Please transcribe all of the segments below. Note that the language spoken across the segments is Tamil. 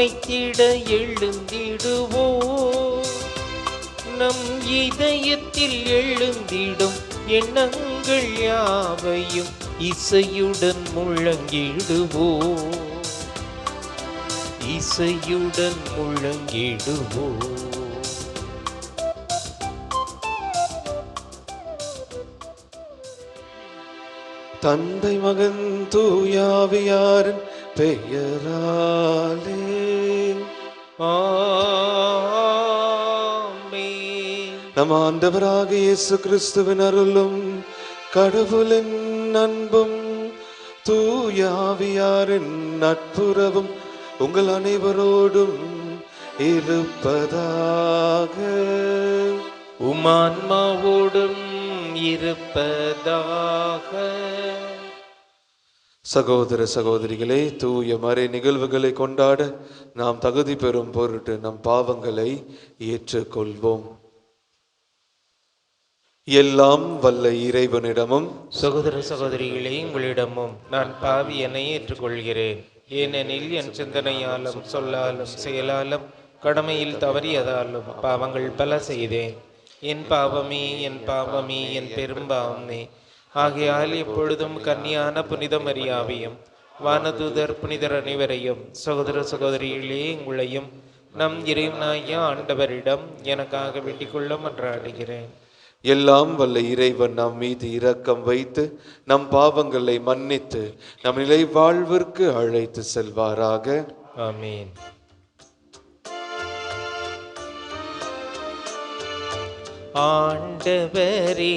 அமைத்திட எழுந்திடுவோம் நம் இதயத்தில் எழுந்திடும் எண்ணங்கள் யாவையும் இசையுடன் முழங்கிடுவோம் இசையுடன் முழங்கிடுவோம் தந்தை மகன் தூயாவியாரின் பெயராலே நம் ஆண்டவராக இயேசு கிறிஸ்துவின் அருளும் கடவுளின் அன்பும் தூயாவியாரின் நட்புறவும் உங்கள் அனைவரோடும் இருப்பதாக. உமான்மாவோடும் இருப்பதாக. சகோதர சகோதரிகளே தூய மறை நிகழ்வுகளை கொண்டாட நாம் தகுதி பெறும் பொருட்டு நம் பாவங்களை ஏற்றுக்கொள்வோம். எல்லாம் வல்ல இறைவனிடமும் சகோதர சகோதரிகளே உங்களிடமும் நான் பாவி என ஏற்றுக்கொள்கிறேன். ஏனெனில் என் சிந்தனையாலும் சொல்லாலும் செயலாலும் கடமையில் தவறியதாலும் பாவங்கள் பல செய்தேன். என் பாவமே என் பாவமே என் பெரும்பாவமே ஆகையால் எப்பொழுதும் கன்னியான புனித மரியாவையும் வானதூதர் புனிதர் அனைவரையும் சகோதர சகோதரிகளே உங்களையும் நம் இறைவனாகிய ஆண்டவரிடம் எனக்காக வேண்டிக் கொள்ள மன்றாடுகிறேன். எல்லாம் வல்ல இறைவன் நம் மீது இரக்கம் வைத்து நம் பாவங்களை மன்னித்து நம் நிலை வாழ்விற்கு அழைத்து செல்வாராக. ஆமீன். ஆண்டவரே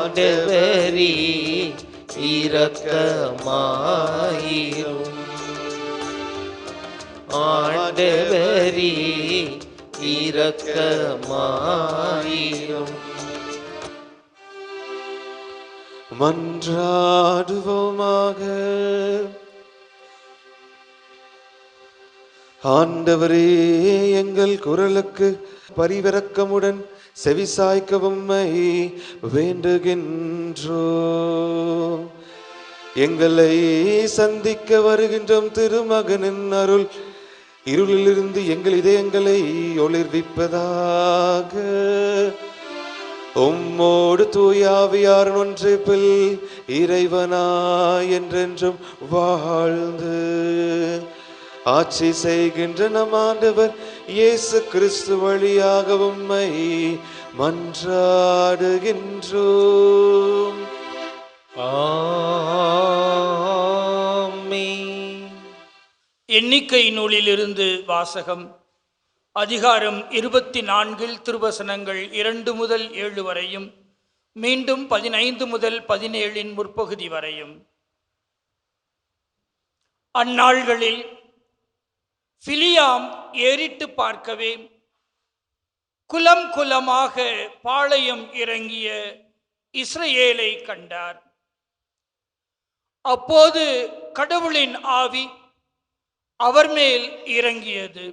ஆடவரி இரக்கமாயிரும். ஆண்டவரே இரக்கமாயிரும். மன்றாடுவோமாக. ஆண்டவரே எங்கள் குரலுக்கு பரிவிறக்கமுடன் செவிசாய்க்கவும்மை வேண்டுகின்றோ எங்களை சந்திக்க வருகின்றோம் திருமகனின் அருள். இருளிலிருந்து எங்கள் இதயங்களை ஒளிர்விப்பதாக. உம்மோடு தூயாவியார் ஒன்றிப்பில் இறைவனா என்றென்றும் வாழ்ந்து ஆட்சி செய்கின்ற நம் ஆண்டவர் இயேசு கிறிஸ்து வழியாக உம்மை மன்றாடுகின்றோம். எண்ணிக்கை நூலிலிருந்து வாசகம். அதிகாரம் இருபத்தி நான்கில் திருவசனங்கள் இரண்டு முதல் ஏழு வரையும் மீண்டும் பதினைந்து முதல் பதினேழின் முற்பகுதி வரையும். அந்நாள்களில் பிலியாம் ஏறிட்டு பார்க்கவே குலம் குலமாக பாளையம் இறங்கிய இஸ்ரேலை கண்டார். அப்போது கடவுளின் ஆவி அவர் மேல் இறங்கியது.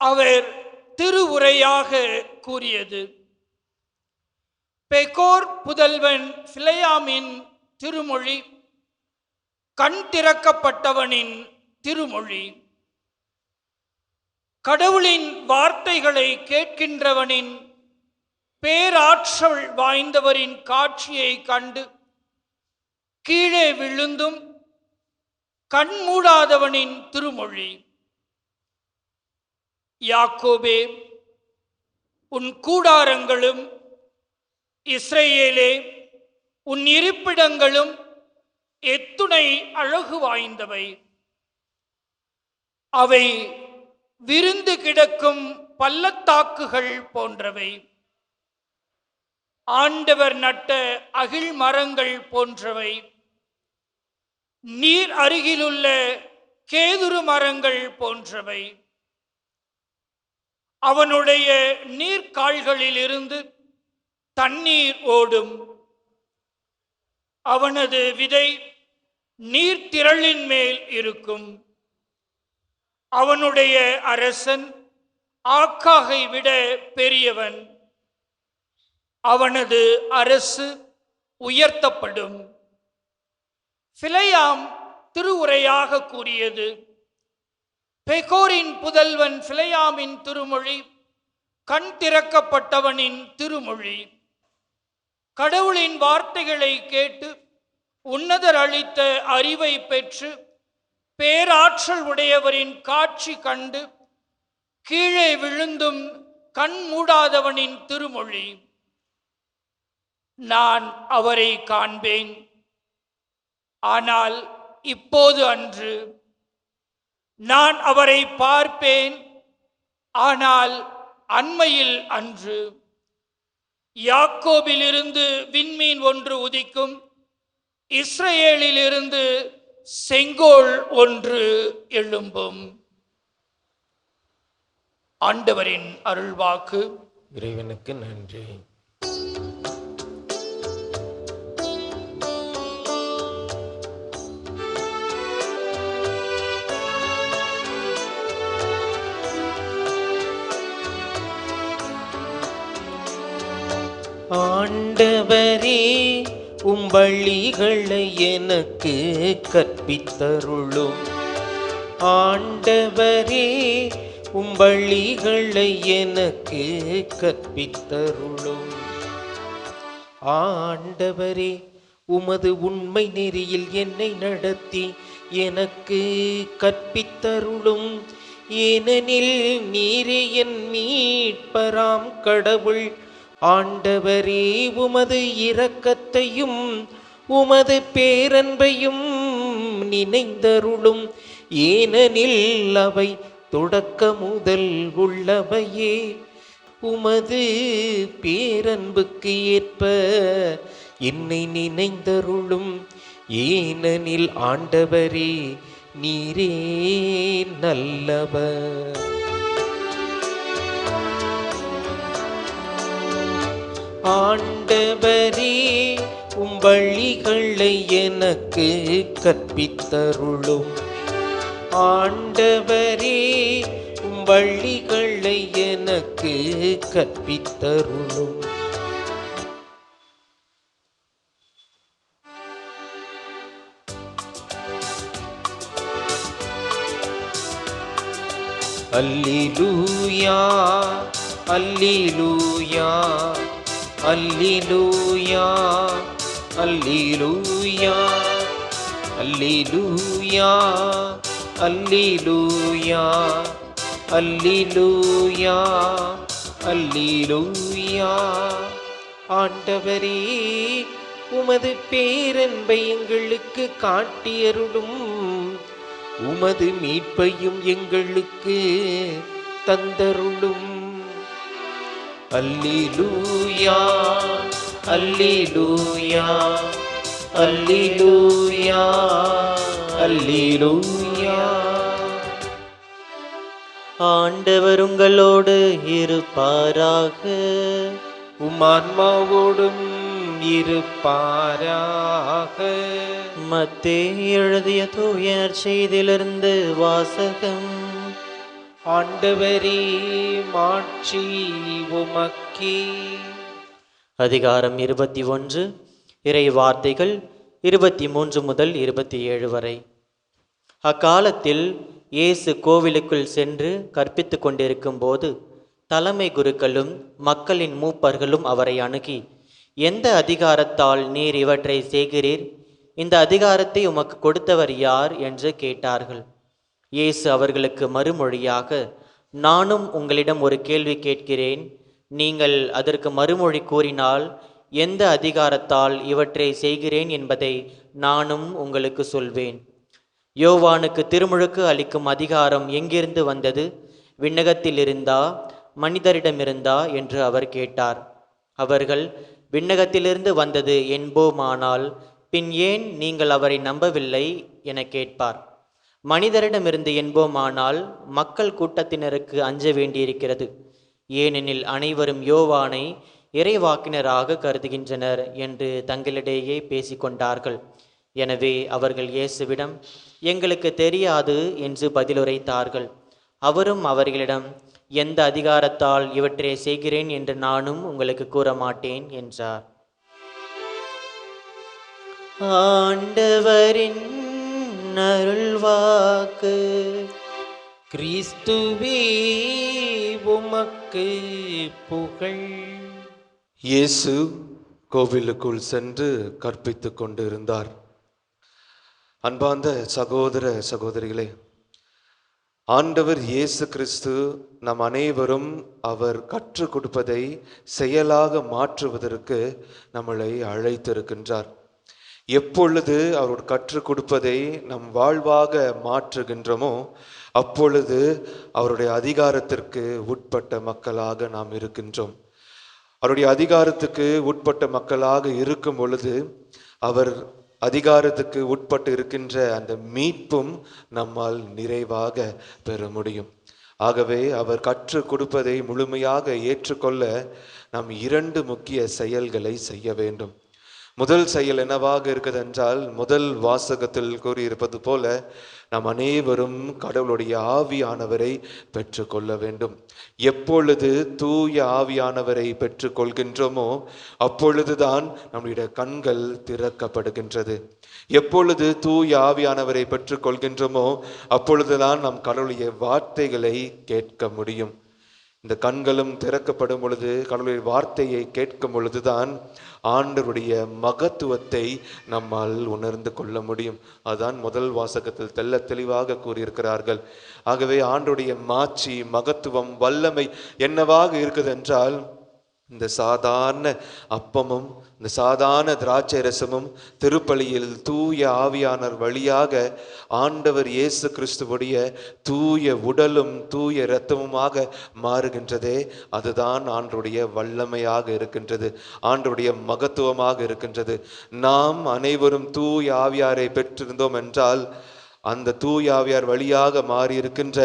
அவர் திருவுரையாக கூறியது பெகோர் புதல்வன் பிலையாமின் திருமொழி கண் திறக்கப்பட்டவனின் திருமொழி. கடவுளின் வார்த்தைகளை கேட்கின்றவனின் பேராற்றல் வாய்ந்தவரின் காட்சியை கண்டு கீழே விழுந்தும் கண்மூடாதவனின் திருமொழி. யாக்கோபே உன் கூடாரங்களும் இஸ்ரேலே உன் இருப்பிடங்களும் எத்துணை அழகு வாய்ந்தவை. அவை விருந்து கிடக்கும் பள்ளத்தாக்குகள் போன்றவை. ஆண்டவர் நட்ட அகில் மரங்கள் போன்றவை. நீர் அருகிலுள்ள கேதுரு மரங்கள் போன்றவை. அவனுடைய நீர்க்கால்களிலிருந்து தண்ணீர் ஓடும். அவனது விதை நீர்த்திரளின் மேல் இருக்கும். அவனுடைய அரசன் ஆக்காகை விட பெரியவன். அவனது அரசு உயர்த்தப்படும். பிலையாம் திருவுரையாக கூறியது பெகோரின் புதல்வன் பிலையாமின் திருமொழி கண் திறக்கப்பட்டவனின் திருமொழி. கடவுளின் வார்த்தைகளை கேட்டு உன்னதர் அளித்த அறிவை பெற்று பேராற்றல் உடையவரின் காட்சி கண்டு கீழே விழுந்தும் கண் மூடாதவனின் திருமொழி. நான் அவரை காண்பேன். ஆனால் இப்போது அன்று நான் அவரை பார்ப்பேன். ஆனால் அண்மையில் அன்று யாக்கோபிலிருந்து விண்மீன் ஒன்று உதிக்கும் இஸ்ரேலிலிருந்து செங்கோல் ஒன்று எழும்பும் ஆண்டவரின் அருள்வாக்கு. இறைவனுக்கு நன்றி. ஆண்டவரே உம் எனக்கு கற்பித்தருளும். ஆண்டவரே உம் எனக்கு கற்பித்தருளும். ஆண்டவரே உமது உண்மை நெறியில் என்னை நடத்தி எனக்கு கற்பித்தருளும். ஏனெனில் நீரே என் மீட்பராம் கடவுள். ஆண்டவரே உமது இரக்கத்தையும் உமது பேரன்பையும் நினைந்தருளும். ஏனெனில் அவை தொடக்க முதல் உள்ளவையே. உமது பேரன்புக்கு ஏற்ப என்னை நினைந்தருளும். ஏனெனில் ஆண்டவரே நீரே நல்லவர். ஆண்டவரே உம் வழிகளை எனக்கு கற்பித்தருளும். ஆண்டவரே உம் வழிகளை எனக்கு கற்பித்தருளும். அல்லிலூயா அல்லிலூயா. அல்லிலூயா அல்லிலூயா அல்லிலூயா அல்லிலூயா அல்லிலூயா அல்லிலூயா. ஆண்டவரே உமது பேரன்பை எங்களுக்கு காட்டியருளும். உமது மீட்பையும் எங்களுக்கு தந்தருளும். அல்லேலூயா அல்லேலூயா அல்லேலூயா அல்லேலூயா. ஆண்டவர் உங்களோடு இருப்பாராக. உம் ஆன்மாவோடும் இருப்பாராக. மத்தே எழுதிய தூய செய்திலிருந்து வாசகம். ஆண்டவரே மாட்சி உமக்கே. அதிகாரம் இருபத்தி ஒன்று இறை வார்த்தைகள் இருபத்தி மூன்று முதல் இருபத்தி ஏழு வரை. அக்காலத்தில் இயேசு கோவிலுக்குள் சென்று கற்பித்து கொண்டிருக்கும் போது தலைமை குருக்களும் மக்களின் மூப்பர்களும் அவரை அணுகி எந்த அதிகாரத்தால் நீர் இவற்றை செய்கிறீர் இந்த அதிகாரத்தை உமக்கு கொடுத்தவர் யார்? என்று கேட்டார்கள். இயேசு அவர்களுக்கு மறுமொழியாக நானும் உங்களிடம் ஒரு கேள்வி கேட்கிறேன். நீங்கள் அதற்கு மறுமொழி கூறினால் எந்த அதிகாரத்தால் இவற்றை செய்கிறேன் என்பதை நானும் உங்களுக்கு சொல்வேன். யோவானுக்கு திருமுழுக்கு அளிக்கும் அதிகாரம் எங்கிருந்து வந்தது? விண்ணகத்தில் இருந்தா மனிதரிடமிருந்தா என்று அவர் கேட்டார். அவர்கள் விண்ணகத்திலிருந்து வந்தது என்போமானால் பின் ஏன் நீங்கள் அவரை நம்பவில்லை? என கேட்பார். மனிதரிடமிருந்து என்போமானால் மக்கள் கூட்டத்தினருக்கு அஞ்ச வேண்டியிருக்கிறது. ஏனெனில் அனைவரும் யோவானை இறைவாக்கினராக கருதுகின்றனர் என்று தங்களிடையே பேசிக்கொண்டார்கள். எனவே அவர்கள் இயேசுவிடம் எங்களுக்கு தெரியாது என்று பதிலுரைத்தார்கள். அவரும் அவர்களிடம் எந்த அதிகாரத்தால் இவற்றை செய்கிறேன் என்று நானும் உங்களுக்கு கூற மாட்டேன் என்றார். ஆண்டவரின் அருள்வாக்கு கிறிஸ்துவே உமக்கு புகழ். இயேசு கோவிலுக்குள் சென்று கற்பித்துக் கொண்டிருந்தார். அன்பார்ந்த சகோதர சகோதரிகளே ஆண்டவர் இயேசு கிறிஸ்து நம் அனைவரும் அவர் கற்றுக் கொடுப்பதை செயலாக மாற்றுவதற்கு நம்மளை அழைத்திருக்கின்றார். எப்பொழுது அவர் கற்றுக் கொடுப்பதை நம் வாழ்வாக மாற்றுகின்றோமோ அப்பொழுது அவருடைய அதிகாரத்திற்கு உட்பட்ட மக்களாக நாம் இருக்கின்றோம். அவருடைய அதிகாரத்துக்கு உட்பட்ட மக்களாக இருக்கும் பொழுது அவர் அதிகாரத்துக்கு உட்பட்டு இருக்கின்ற அந்த மீட்பும் நம்மால் நிறைவாக பெற முடியும். ஆகவே அவர் கற்றுக் கொடுப்பதை முழுமையாக ஏற்றுக்கொள்ள நாம் இரண்டு முக்கிய செயல்களை செய்ய வேண்டும். முதல் செயல் என்னவாக இருக்குது என்றால் முதல் வாசகத்தில் கூறியிருப்பது போல நாம் அனைவரும் கடவுளுடைய ஆவியானவரை பெற்றுக்கொள்ள வேண்டும். எப்பொழுது தூய ஆவியானவரை பெற்றுக்கொள்கின்றோமோ அப்பொழுதுதான் நம்முடைய கண்கள் திறக்கப்படுகின்றது. எப்பொழுது தூய ஆவியானவரை பெற்றுக்கொள்கின்றோமோ அப்பொழுதுதான் நம் கடவுளுடைய வார்த்தைகளை கேட்க முடியும். இந்த கண்களும் திறக்கப்படும் பொழுது கடவுளுடைய வார்த்தையை கேட்கும் பொழுதுதான் ஆண்டருடைய மகத்துவத்தை நம்மால் உணர்ந்து கொள்ள முடியும். அதுதான் முதல் வாசகத்தில் தெல்ல தெளிவாக கூறியிருக்கிறார்கள். ஆகவே ஆண்டுடைய மாட்சி மகத்துவம் வல்லமை என்னவாக இருக்குது என்றால் இந்த சாதாரண அப்பமும் இந்த சாதாரண திராட்சை ரசமும் திருப்பலியில் தூய ஆவியானர் வழியாக ஆண்டவர் இயேசு கிறிஸ்துவுடைய தூய உடலும் தூய இரத்தமுமாக மாறுகின்றதே. அதுதான் ஆண்டருடைய வல்லமையாக இருக்கின்றது ஆண்டருடைய மகத்துவமாக இருக்கின்றது. நாம் அனைவரும் தூய ஆவியாரை பெற்றிருந்தோம் என்றால் அந்த தூயாவியார் வழியாக மாறியிருக்கின்ற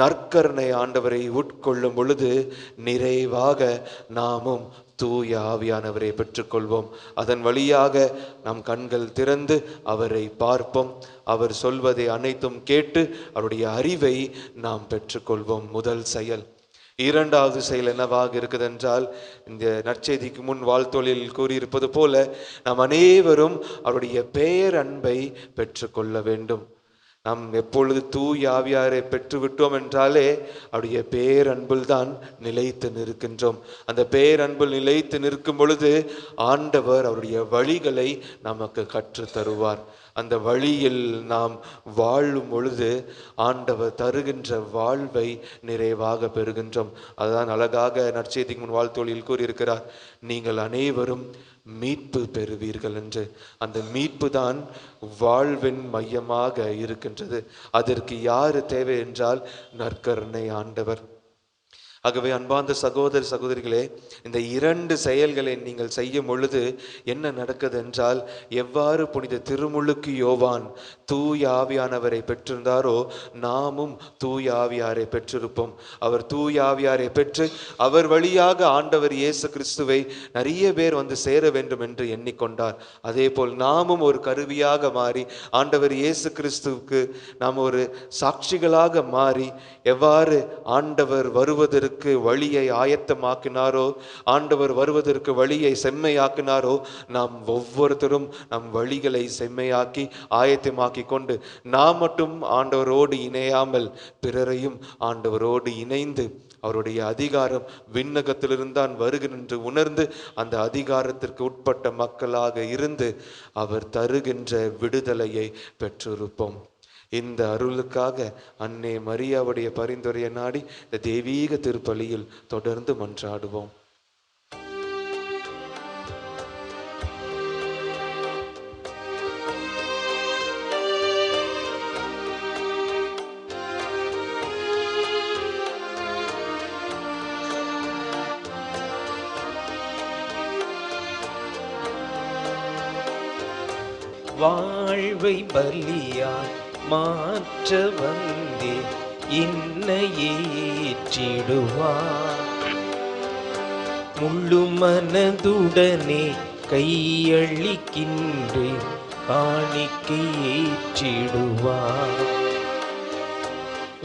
நற்கருணை ஆண்டவரை உட்கொள்ளும் பொழுது நிறைவாக நாமும் தூய ஆவியானவரை பெற்றுக்கொள்வோம். அதன் வழியாக நம் கண்கள் திறந்து அவரை பார்ப்போம். அவர் சொல்வதை அனைத்தும் கேட்டு அவருடைய அறிவை நாம் பெற்றுக்கொள்வோம். முதல் செயல். இரண்டாவது செயல் என்னவாக இருக்குது என்றால் இந்த நற்செய்திக்கு முன் வாழ்த்தொழில் கூறியிருப்பது போல நாம் அனைவரும் அவருடைய பேரன்பை பெற்றுக்கொள்ள வேண்டும். நாம் எப்பொழுது தூய் ஆவியாரை பெற்றுவிட்டோம் என்றாலே அவருடைய பேரன்பில் தான் நிலைத்து நிற்கின்றோம். அந்த பேரன்பில் நிலைத்து நிற்கும் பொழுது ஆண்டவர் அவருடைய வழிகளை நமக்கு கற்றுத் தருவார் அந்த வழியில் நாம் வாழும் பொழுது ஆண்டவர் தருகின்ற வாழ்வை நிறைவாக பெறுகின்றோம். அதுதான் அழகாக நற்செய்திக்கு முன் வாழ்த்தொழில் கூறியிருக்கிறார். நீங்கள் அனைவரும் மீட்பு பெறுவீர்கள் என்று. அந்த மீட்பு தான் வாழ்வின் மையமாக இருக்கின்றது. அதற்கு யார் தேவை என்றால் நற்கருணை ஆண்டவர். ஆகவே அன்பார்ந்த சகோதர சகோதரிகளே இந்த இரண்டு செயல்களை நீங்கள் செய்யும் பொழுது என்ன நடக்குது என்றால் எவ்வாறு புனித திருமுழுக்கு யோவான் தூய ஆவியானவரை பெற்றிருந்தாரோ நாமும் தூய ஆவியாரை பெற்றிருப்போம். அவர் தூய ஆவியாரை பெற்று அவர் வழியாக ஆண்டவர் இயேசு கிறிஸ்துவை நிறைய பேர் வந்து சேர வேண்டும் என்று எண்ணிக்கொண்டார். அதே போல் நாமும் ஒரு கருவியாக மாறி ஆண்டவர் இயேசு கிறிஸ்துவுக்கு நாம் ஒரு சாட்சிகளாக மாறி எவ்வாறு ஆண்டவர் வருவதற்கு வருவதற்கு வழியை ஆயத்தமாக்கினாரோ? ஆண்டவர் வருவதற்கு வழியை செம்மையாக்கினாரோ? நாம் ஒவ்வொருத்தரும் நம் வழிகளை செம்மையாக்கி ஆயத்தமாக்கி கொண்டு நாம் மட்டும் ஆண்டவரோடு இணையாமல் பிறரையும் ஆண்டவரோடு இணைந்து அவருடைய அதிகாரம் விண்ணகத்திலிருந்தான் வருகின்ற உணர்ந்து அந்த அதிகாரத்திற்கு உட்பட்ட மக்களாக இருந்து அவர் தருகின்ற விடுதலையை பெற்றிருப்போம். இந்த அருளுக்காக அன்னே மரியாவுடைய பரிந்துரையை நாடி இந்த தெய்வீக திருப்பலியில் தொடர்ந்து மன்றாடுவோம். வாழ்வை பலியாய் மாற்ற வந்தே இன்னையேற்றிடுவார் முள்ளு மனதுடனே கையளிக்கின்றேன் காணிக்கை ஏற்றிடுவார்.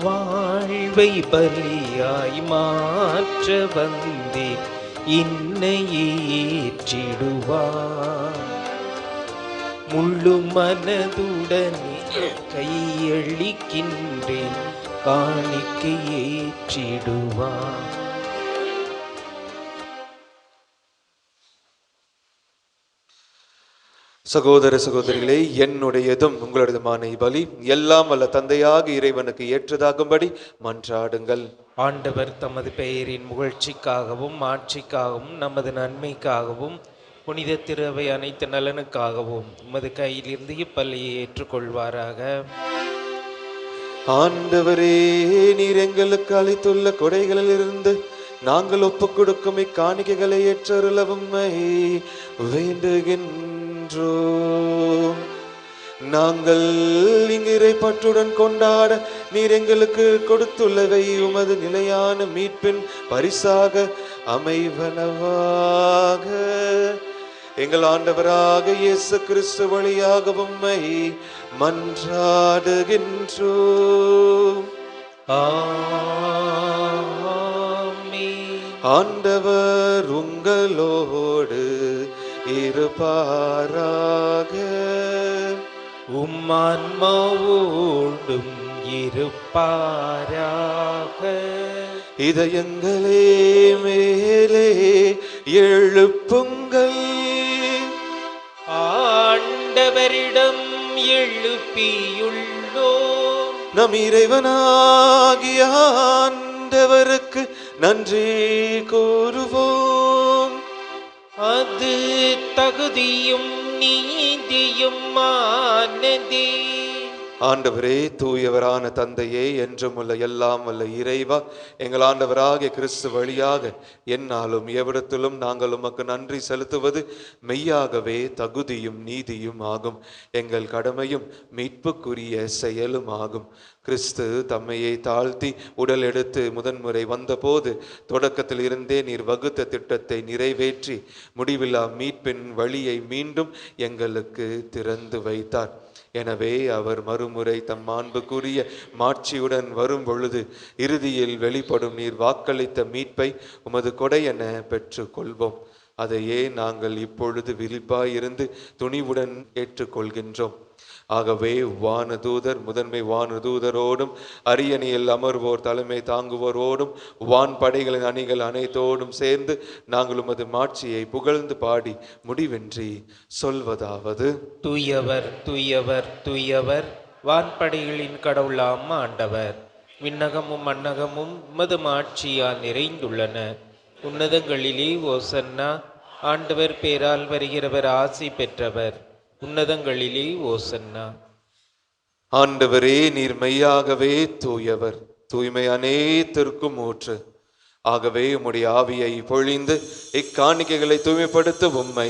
வாழ்வை பலியாய் மாற்ற வந்தே இன்னையேற்றிடுவார் முள்ளு மனதுடனே கையளிக்கின்றேன் காணிக்கை ஏற்றிடுவார் சகோதர சகோதரிகளே என்னுடையதும் உங்களுடையதுமான பலி எல்லாம் வல்ல தந்தையாக இறைவனுக்கு ஏற்றதாகும்படி மன்றாடுங்கள். ஆண்டவர் தமது பெயரின் புகழ்ச்சிக்காகவும் ஆட்சிக்காகவும் நமது நன்மைக்காகவும் புனித திருவை அனைத்து நலனுக்காகவும் உமது கையிலிருந்து இப்பள்ளியை ஏற்றுக்கொள்வாராக. ஆண்டவரே நீர் எங்களுக்கு அளித்துள்ள கொடைகளிலிருந்து நாங்கள் ஒப்புக் கொடுக்கும் இக்காணிக்கைகளை ஏற்றருளவும் வேண்டுகின்றோம். நாங்கள் இங்கு பற்றுடன் கொண்டாட நீர் எங்களுக்கு கொடுத்துள்ளவை உமது நிலையான மீட்பின் பரிசாக அமைவனவாக. எங்கள் ஆண்டவராக இயேசு கிறிஸ்து வழியாக உம்மை மன்றாடுகின்றோம். ஆண்டவர் உங்களோடு இருப்பாராக. உம்மான்மாவோடும் இருப்பாராக. இதயங்களே மேலே எழுப்புங்கள். ஆண்டவரிடம் எழுப்பியுள்ளோம். நம் இறைவனாகிய ஆண்டவருக்கு நன்றி கூறுவோம். அது தகுதியும் நீதியும் ஆனதே. ஆண்டவரே தூயவரான தந்தையே என்றும் உள்ள எல்லாம் வல்ல இறைவா எங்கள் ஆண்டவராக கிறிஸ்து வழியாக என்னாலும் எவ்விடத்திலும் நாங்கள் உமக்கு நன்றி செலுத்துவது மெய்யாகவே தகுதியும் நீதியும் ஆகும். எங்கள் கடமையும் மீட்புக்குரிய செயலும் ஆகும். கிறிஸ்து தம்மையை தாழ்த்தி உடல் எடுத்து முதன்முறை வந்தபோது தொடக்கத்தில் இருந்தே நீர் வகுத்த திட்டத்தை நிறைவேற்றி முடிவில்லா மீட்பின் வழியை மீண்டும் எங்களுக்கு திறந்து வைத்தார். எனவே அவர் மறுமுறை தம் மாண்புக்குரிய மாட்சியுடன் வரும் பொழுது இறுதியில் வெளிப்படும் நீர் வாக்களித்த மீட்பை உமது கொடை என பெற்று கொள்வோம் அதையே நாங்கள் இப்பொழுது விழிப்பாயிருந்து துணிவுடன் ஏற்றுக்கொள்கின்றோம். ஆகவே வானதூதர் முதன்மை வானதூதரோடும் அரியணையில் அமர்வோர் தலைமை தாங்குவோரோடும் வான் படைகளின் அணிகள் அனைத்தோடும் சேர்ந்து நாங்கள் உமது மாட்சியை புகழ்ந்து பாடி முடிவின்றி சொல்வதாவது. தூயவர் தூயவர் தூயவர் வான்படைகளின் கடவுளாம் ஆண்டவர் விண்ணகமும் மன்னகமும் உமது மாட்சியால் நிறைந்துள்ளன. உன்னதங்களிலே ஓசன்னா ஆண்டவர் பேரால் வருகிறவர் ஆசி பெற்றவர். உன்னதங்களிலே ஓசன்னா ஆண்டவரே நீர் மெய்யாகவே தூயவர். தூய்மை அனைத்திற்கும் ஊற்று. ஆகவே உம்முடைய ஆவியை பொழிந்து இக்காணிக்கைகளை தூய்மைப்படுத்த உம்மை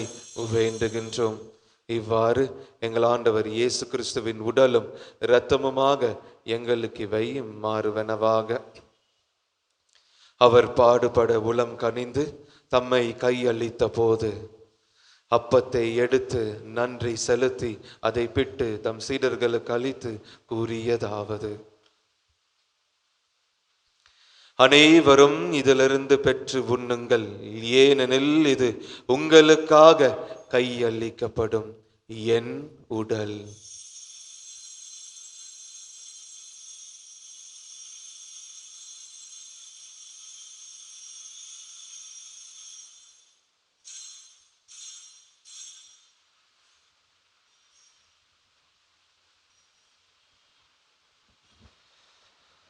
வேண்டுகின்றோம். இவ்வாறு எங்கள் ஆண்டவர் இயேசு கிறிஸ்துவின் உடலும் இரத்தமுமாக எங்களுக்கு இவை மாறுவனவாக. அவர் பாடுபட உளம் கனிந்து தம்மை கையளித்த போது அப்பத்தை எடுத்து நன்றி செலுத்தி அதை பிட்டு தம் சீடர்களுக்கு அளித்து கூறியதாவது. அனைவரும் இதிலிருந்து பெற்று உண்ணுங்கள். ஏனெனில் இது உங்களுக்காக கையளிக்கப்படும் என் உடல்.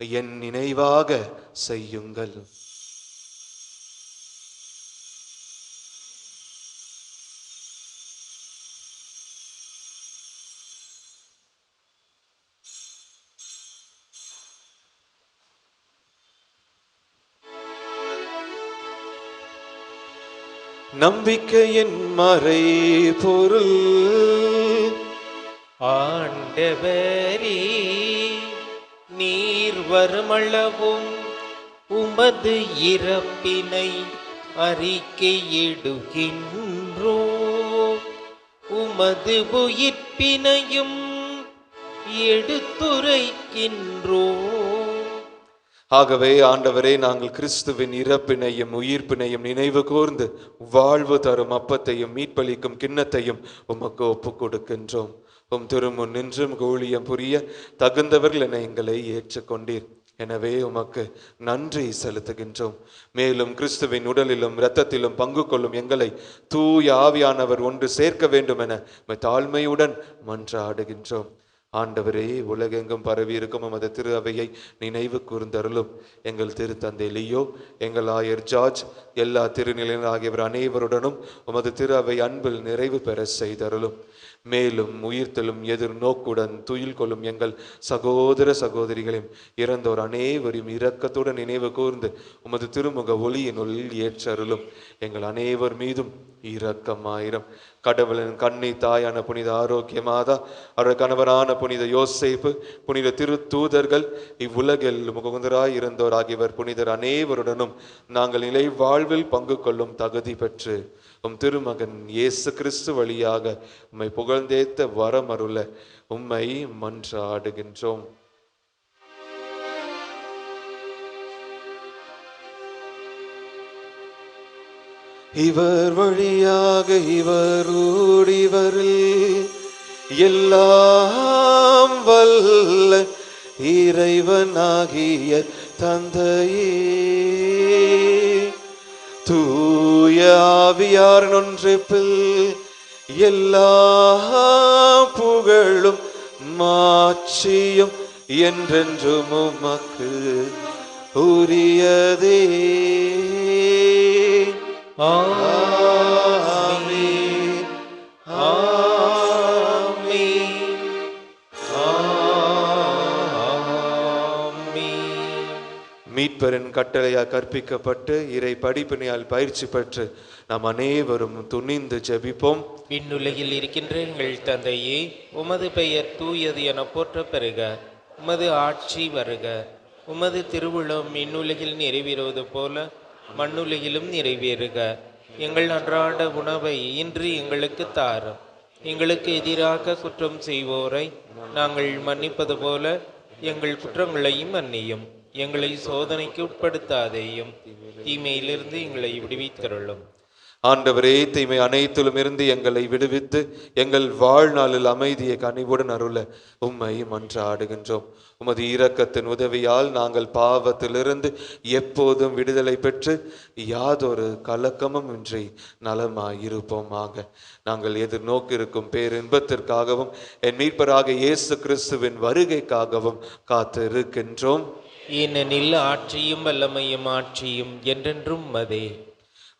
என் நினைவாக செய்யுங்கள். நம்பிக்கையின் மறை பொருள். ஆண்டவரீ நீர் வருமளவும் உமது இறப்பினை அறிக்கையிடுகின்றோ. உமது உயிர்ப்பினையும் எடுத்துரைக்கின்றோ. ஆகவே ஆண்டவரே நாங்கள் கிறிஸ்துவின் இறப்பினையும் உயிர்ப்பினையும் நினைவு கூர்ந்து வாழ்வு தரும் அப்பத்தையும் மீட்பளிக்கும் கிண்ணத்தையும் உமக்கு ஒப்புக் கொடுக்கின்றோம் உம் திருமுன் நின்றும் ஊழியம் புரிய தகுந்தவர்கள் என எங்களை ஏற்றுக்கொண்டீர். எனவே உமக்கு நன்றி செலுத்துகின்றோம். மேலும் கிறிஸ்துவின் உடலிலும் இரத்தத்திலும் பங்கு கொள்ளும் எங்களை தூய ஆவியானவர் ஒன்று சேர்க்க வேண்டும் என தாழ்மையுடன் மன்றாடுகின்றோம். ஆண்டவரே உலகெங்கும் பரவி இருக்கும் உமது திரு அவையை நினைவு கூர்ந்தருளும். எங்கள் திருத்தந்தை லியோ எங்கள் ஆயர் ஜார்ஜ் எல்லா திருநிலையர் ஆகியவர் அனைவருடனும் உமது திரு அவை அன்பில் நிறைவு பெற செய்தருளும். மேலும் உயிர்த்தலும் எதிர்நோக்குடன் துயில் கொள்ளும் எங்கள் சகோதர சகோதரிகளையும் இறந்தோர் அனைவரையும் இரக்கத்துடன் நினைவு கூர்ந்து உமது திருமுக ஒளியினுள் ஏற்றருளும். எங்கள் அனைவர் மீதும் இரக்கமாயிரம். கடவுளின் கண்ணை தாயான புனித ஆரோக்கிய மாதா அவருடைய கணவரான புனித யோசேப்பு புனித திருத்தூதர்கள் இவ்வுலகில் முகுந்தராய் இருந்தோர் ஆகியவர் புனிதர் அனைவருடனும் நாங்கள் நிலை வாழ்வில் பங்கு கொள்ளும் தகுதி பெற்று உம் திருமகன் இயேசு கிறிஸ்து வழியாக உம்மை புகழ்ந்தேத்த வரமருள உம்மை மன்றாடுகின்றோம். இவர் வழியாக இவர் ஊடிவரில் எல்லாம் வல்ல இறைவனாகிய தந்தையே. தூய ஆவியார் ஒன்றிப்பில் எல்லா புகழும் மாட்சியும் என்றென்றும் உமக்கு உரியதே. ஆ மீட்பரின் கட்டளையால் கற்பிக்கப்பட்டு இறை படிப்பினையால் பயிற்சி பெற்று நாம் அனைவரும் துணிந்து ஜெபிப்போம். விண்ணுலகில் இருக்கின்ற எங்கள் தந்தையே உமது பெயர் தூயது என போற்ற பெறுக உமது ஆட்சி வருக. உமது திருவிழம் விண்ணுலகில் நிறைவேறுவது போல மண்ணுலகிலும் நிறைவேறுக. எங்கள் அன்றாட உணவை இன்று எங்களுக்கு தாரும். எங்களுக்கு எதிராக குற்றம் செய்வோரை நாங்கள் மன்னிப்பது போல எங்கள் குற்றங்களையும் மன்னியும். எங்களை சோதனைக்கு உட்படுத்தாதேயும். தீமையிலிருந்து எங்களை விடுவித்தருளும். ஆண்டவரே தீமை அனைத்திலும் இருந்து எங்களை விடுவித்து எங்கள் வாழ்நாளில் அமைதியை கனிவுடன் அருள உம்மை மன்றாடுகின்றோம் உமது இரக்கத்தின் உதவியால் நாங்கள் பாவத்திலிருந்து எப்போதும் விடுதலை பெற்று யாதொரு கலக்கமும் இன்றி நலமாயிருப்போமாக. நாங்கள் எதிர்நோக்கிருக்கும் பேரின்பத்திற்காகவும் என் மீட்பராக இயேசு கிறிஸ்துவின் வருகைக்காகவும் காத்திருக்கின்றோம். ஏனெனில் ஆட்சியும் வல்லமையும் ஆட்சியும் என்றென்றும் மதே.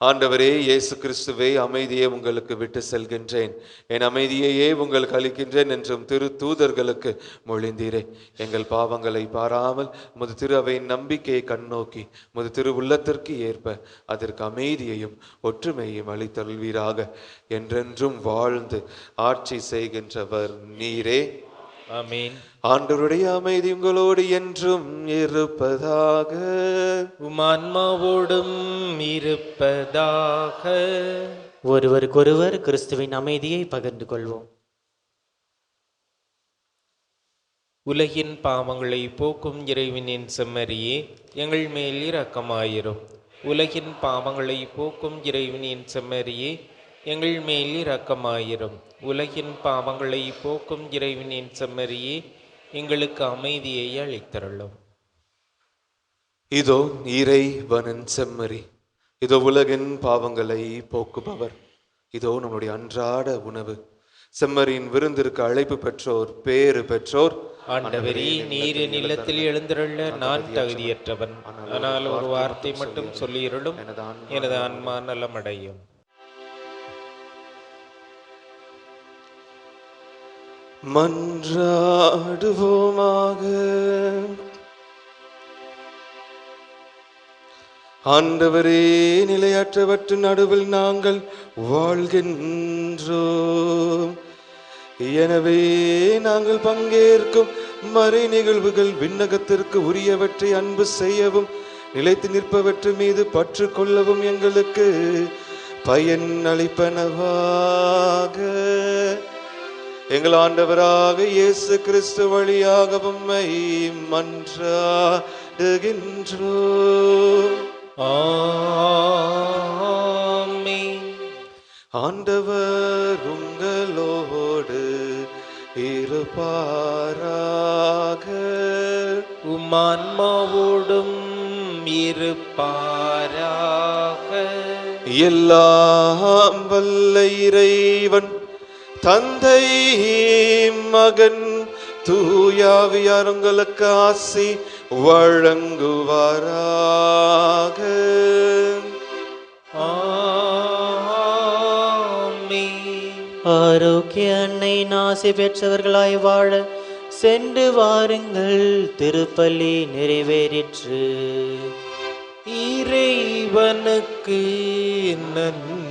ஆண்டவரே இயேசு கிறிஸ்துவே அமைதியை உங்களுக்கு விட்டு செல்கின்றேன். என் அமைதியையே உங்களுக்கு அளிக்கின்றேன் என்றும் திரு தூதர்களுக்கு மொழிந்தீரே. எங்கள் பாவங்களை பாராமல் முது திரு அவையின் நம்பிக்கையை கண்ணோக்கி முது திரு உள்ளத்திற்கு ஏற்ப அதற்கு அமைதியையும் ஒற்றுமையையும் அளித்தருள்வீராக. என்றென்றும் வாழ்ந்து ஆட்சி செய்கின்றவர் நீரே. ஆமீன். ஆண்டவருடைய அமைதி உங்களோடு என்றும் இருப்பதாக. உமான்மாவோடும் இருப்பதாக. ஒருவருக்கொருவர் கிறிஸ்துவின் அமைதியை பகிர்ந்து கொள்வோம். உலகின் பாவங்களை போக்கும் இறைவனின் செம்மறியே எங்கள் மேல் இரக்கமாயிரும். உலகின் பாவங்களை போக்கும் இறைவனின் செம்மறியே எங்கள் மேல் இரக்கமாயிரும். உலகின் பாவங்களை போக்கும் இறைவனின் செம்மறியே எங்களுக்கு அமைதியை அளித்தருளும். இதோ இறைவனின் செம்மறி இதோ உலகின் பாவங்களை போக்குபவர். இதோ நம்முடைய அன்றாட உணவு. செம்மறியின் விருந்திற்கு அழைப்பு பெற்றோர் பேறு பெற்றோர். ஆண்டவரே நீர் என் இல்லத்தில் எழுந்திருள்ள நான் தகுதியற்றவன். ஆனால் ஒரு வார்த்தை மட்டும் சொல்லியிருளும். எனது ஆன்மா நலமடையும். மன்றாடுவோமாக. ஆண்டவரே நிலையற்றவற்றின் நடுவில் நாங்கள் வாழ்கின்றோம். எனவே நாங்கள் பங்கேற்கும் மறை நிகழ்வுகள் விண்ணகத்திற்கு உரியவற்றை அன்பு செய்யவும் நிலைத்து நிற்பவற்று மீது பற்று கொள்ளவும் எங்களுக்கு பயன் அளிப்பனவாக. எங்கள் ஆண்டவராக இயேசு கிறிஸ்து வழியாக உம்மை மன்றாடுகின்றோம் ஆமென். ஆண்டவர் உங்களோடு இருப்பாராக. உம்மான்மாவோடும் இருப்பாராக. எல்லாம் வல்ல இறைவன் தந்தை மகன் தூயாவியார் உங்களுக்கு ஆசி வழங்குவாராக. ஆரோக்கிய அன்னை நாசி பெற்றவர்களாய் வாழ சென்று வாருங்கள். திருப்பலி நிறைவேறிற்று. இறைவனுக்கு நன்றி.